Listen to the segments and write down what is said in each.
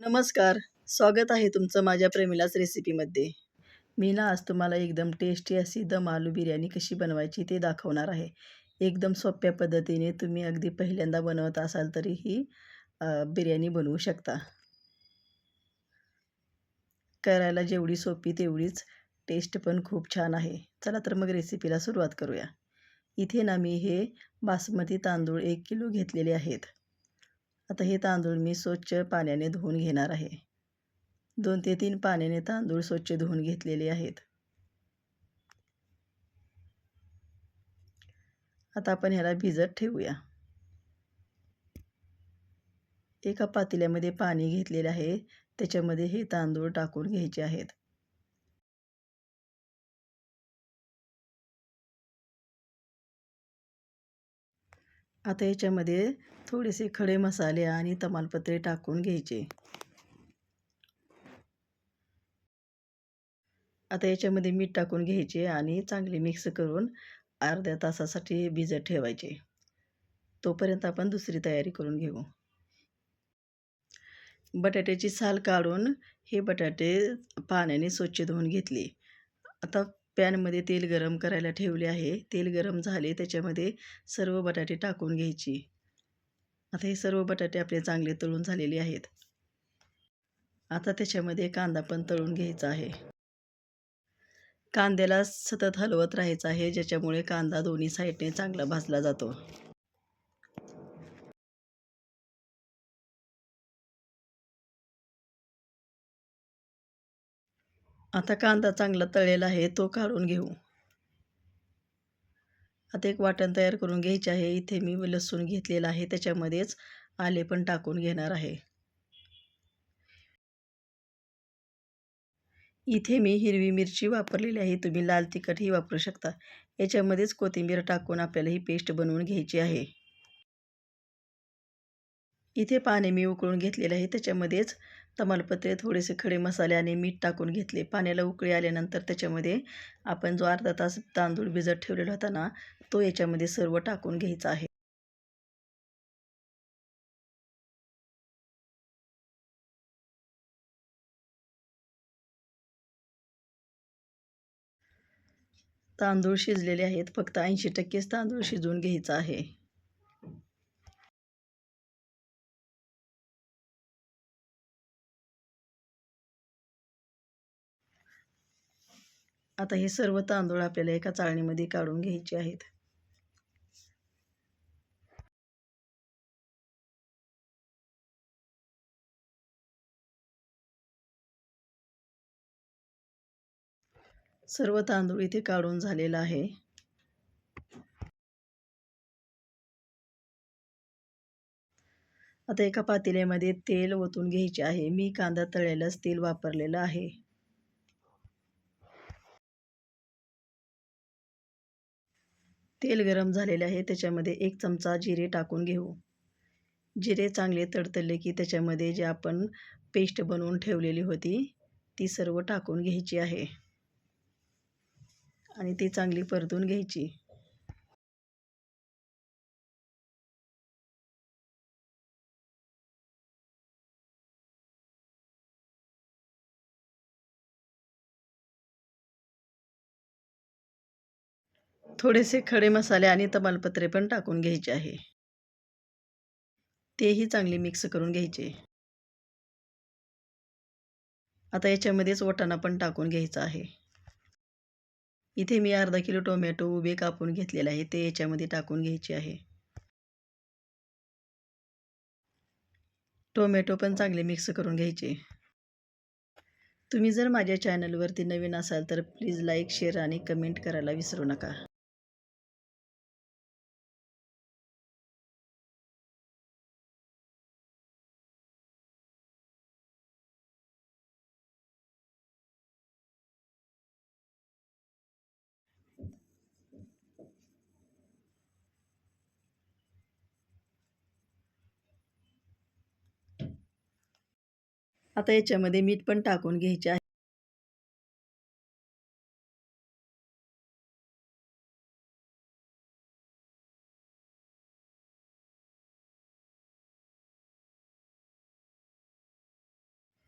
नमस्कार. स्वागत आहे तुमचं माझ्या प्रेमिलाच रेसिपीमध्ये मी ना आज तुम्हाला एकदम टेस्टी अशी दम आलू बिर्याणी कशी बनवायची ते दाखवणार आहे. एकदम सोप्या पद्धतीने तुम्ही अगदी पहिल्यांदा बनवत असाल तरी ही बिर्याणी बनवू शकता. करायला जेवढी सोपी तेवढीच टेस्ट पण खूप छान आहे. चला तर मग रेसिपीला सुरुवात करूया. इथे ना मी हे बासमती तांदूळ एक किलो घेतलेले आहेत. आता हे तांदूळ मी स्वच्छ पाण्याने धुवून घेणार आहे. दोन ते तीन पाण्याने तांदूळ स्वच्छ धुवून घेतलेले आहेत. आता आपण ह्याला भिजत ठेवूया. एका पातेल्यामध्ये पाणी घेतलेले आहे. त्याच्यामध्ये हे तांदूळ टाकून घ्यायचे आहेत. आता याच्यामध्ये थोडेसे खडे मसाले आणि तमालपत्रे टाकून घ्यायचे. आता याच्यामध्ये मीठ टाकून घ्यायचे आणि चांगले मिक्स करून अर्ध्या तासासाठी भिजत ठेवायचे. तोपर्यंत आपण दुसरी तयारी करून घेऊ. बटाट्याची साल काढून हे बटाटे पाण्याने स्वच्छ धुवून घेतले. आता पॅनमध्ये तेल गरम करायला ठेवले आहे. तेल गरम झाले त्याच्यामध्ये सर्व बटाटे टाकून घ्यायची. आता हे सर्व बटाटे आपले चांगले तळून झालेले आहेत. आता त्याच्यामध्ये कांदा पण तळून घ्यायचा आहे. कांद्याला सतत हलवत राहायचं आहे ज्याच्यामुळे कांदा दोन्ही साईडने चांगला भाजला जातो. आता कांदा चांगला तळलेला आहे तो काढून घेऊ. आता एक वाटण तयार करून घ्यायचे आहे. इथे मी लसूण घेतलेला आहे त्याच्यामध्येच आले पण टाकून घेणार आहे. इथे मी हिरवी मिरची वापरलेली आहे. तुम्ही लाल तिखटही वापरू शकता. याच्यामध्येच कोथिंबीर टाकून आपल्याला ही पेस्ट बनवून घ्यायची आहे. इथे पाणी मी उकळून घेतलेलं आहे. त्याच्यामध्येच तमालपत्रे थोडेसे खडे मसाले आणि मीठ टाकून घेतले. पाण्याला उकळी आल्यानंतर त्याच्यामध्ये आपण जो अर्धा तास तांदूळ भिजत ठेवलेला होता ना तो याच्यामध्ये सर्व टाकून घ्यायचा आहे. तांदूळ शिजलेले आहेत. फक्त ऐंशी टक्केच तांदूळ शिजवून घ्यायचा आहे. आता हे सर्व तांदूळ आपल्याला एका चाळणीमध्ये काढून घ्यायचे आहेत. सर्व तांदूळ इथे काढून झालेला आहे. आता एका पातेल्यामध्ये तेल ओतून घ्यायचे आहे. मी कांदा तळलेलंच तेल वापरलेलं आहे. तेल गरम झालेले आहे त्याच्यामध्ये एक चमचा जिरे टाकून घेऊ. जिरे चांगले तडतडले की त्याच्यामध्ये जे आपण पेस्ट बनवून ठेवलेली होती ती सर्व टाकून घ्यायची आहे. आणि ती चांगली परतून घ्यायची. थोडेसे खडे मसाले आणि तमालपत्रे पण टाकून घ्यायचे आहे. तेही चांगले मिक्स करून घ्यायचे. आता याच्यामध्येच वटाणा पण टाकून घ्यायचा आहे. इथे मी अर्धा किलो टोमॅटो उभे कापून घेतलेले आहे ते याच्यामध्ये टाकून घ्यायचे आहे. टोमॅटो पण चांगले मिक्स करून घ्यायचे. तुम्ही जर माझ्या चॅनलवरती नवीन असाल तर प्लीज लाईक शेअर आणि कमेंट करायला विसरू नका. आता याच्यामध्ये मीठ पण टाकून घ्यायचे आहे.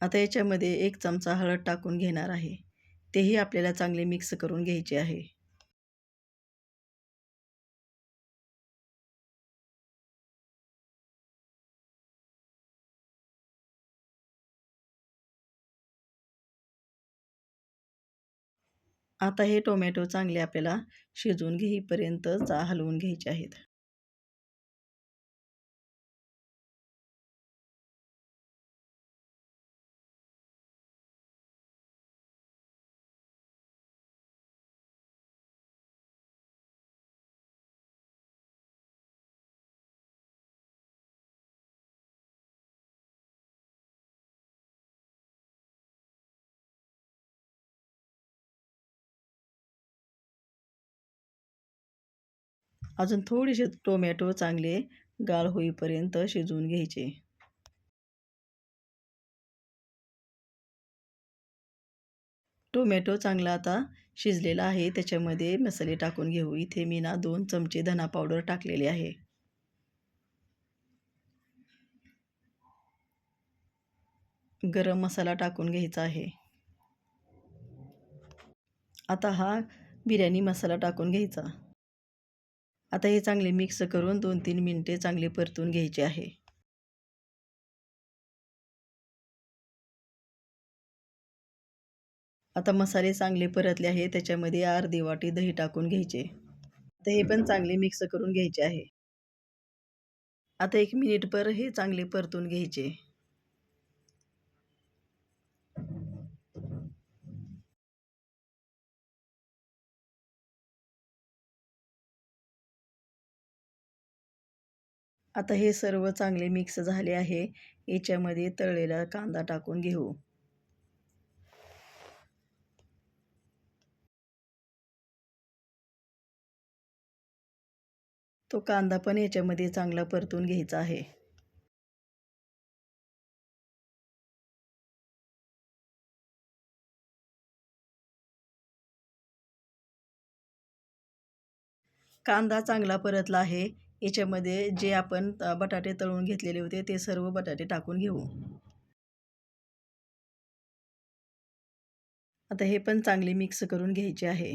आता याच्यामध्ये एक चमचा हळद टाकून घेणार आहे. तेही आपल्याला चांगले मिक्स करून घ्यायचे आहे. आता हे टोमॅटो चांगले आपल्याला शिजवून घेईपर्यंत चा हलवून घ्यायचे आहेत. अजून थोडेसे टोमॅटो चांगले गाळ होईपर्यंत शिजवून घ्यायचे. टोमॅटो चांगला आता शिजलेला आहे. त्याच्यामध्ये मसाले टाकून घेऊ. इथे मी ना दोन चमचे धना पावडर टाकलेले आहे. गरम मसाला टाकून घ्यायचा आहे. आता हा बिर्याणी मसाला टाकून घ्यायचा. आता हे चांगले मिक्स करून दोन तीन मिनटे चांगले परतून घ्यायचे आहे. आता मसाले चांगले परतले आहे त्याच्यामध्ये अर्धी वाटी दही टाकून घ्यायचे. आता हे पण चांगले मिक्स करून घ्यायचे आहे. आता एक मिनिटभर हे चांगले परतून घ्यायचे. आता हे सर्व चांगले मिक्स झाले आहे. याच्यामध्ये तळलेला कांदा टाकून घेऊ. तो कांदा पण याच्यामध्ये चांगला परतून घ्यायचा आहे. कांदा चांगला परतला आहे. याच्यामध्ये जे आपण बटाटे तळून घेतलेले होते ते सर्व बटाटे टाकून घेऊ. आता हे पण चांगले मिक्स करून घ्यायचे आहे.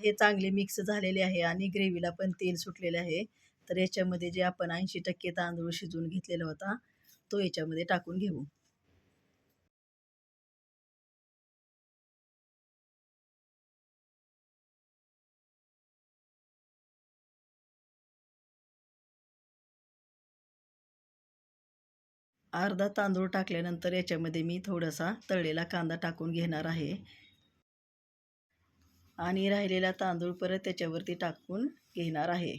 हे चांगले मिक्स झालेले आहे आणि ग्रेव्हीला पण तेल सुटलेले आहे. तर याच्यामध्ये जे आपण ऐंशी टक्के तांदूळ शिजवून घेतलेला होता तो याच्यामध्ये टाकून घेऊ. अर्धा तांदूळ टाकल्यानंतर याच्यामध्ये मी थोडासा तळलेला कांदा टाकून घेणार आहे. आणि राहिलेला तांदूळ परत त्याच्यावरती टाकून घेणार आहे.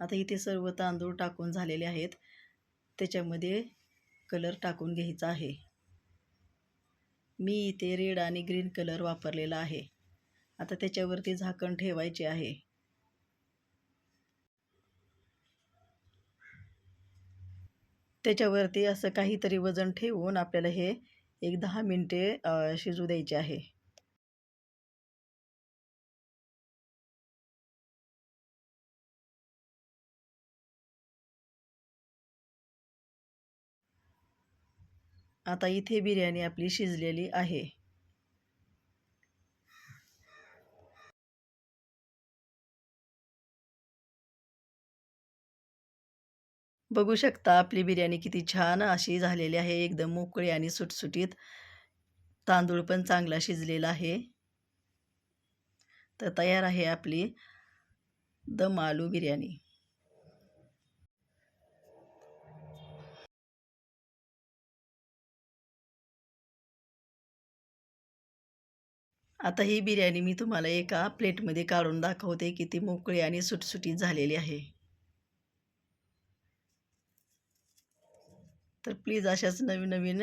आता इथे सर्व तांदूळ टाकून झालेले आहेत. त्याच्यामध्ये कलर टाकून घ्यायचा आहे. मी इथे रेड आणि ग्रीन कलर वापरलेला आहे. आता त्याच्यावरती झाकण ठेवायचे आहे. त्याच्यावरती असं काहीतरी वजन ठेवून आपल्याला हे एक दहा मिनटे शिजू द्यायचे आहे. आता इथे बिर्याणी आपली शिजलेली आहे. बघू शकता आपली बिर्याणी किती छान अशी झालेली आहे एकदम मोकळी आणि सुटसुटीत. तांदूळ पण चांगला शिजलेला आहे. तर तयार आहे आपली दम आलू बिर्याणी. आता ही बिर्याणी मी तुम्हाला एका प्लेटमध्ये काढून दाखवते किती मोकळी आणि सुटसुटीत झालेली आहे. तर प्लीज अशाच नवीन नवीन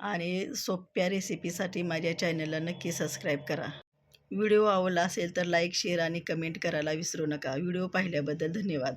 आणि सोप्या रेसिपीसाठी माझ्या चॅनलला नक्की सबस्क्राईब करा. व्हिडिओ आवडला असेल तर लाईक शेअर आणि कमेंट करायला विसरू नका. व्हिडिओ पाहिल्याबद्दल धन्यवाद.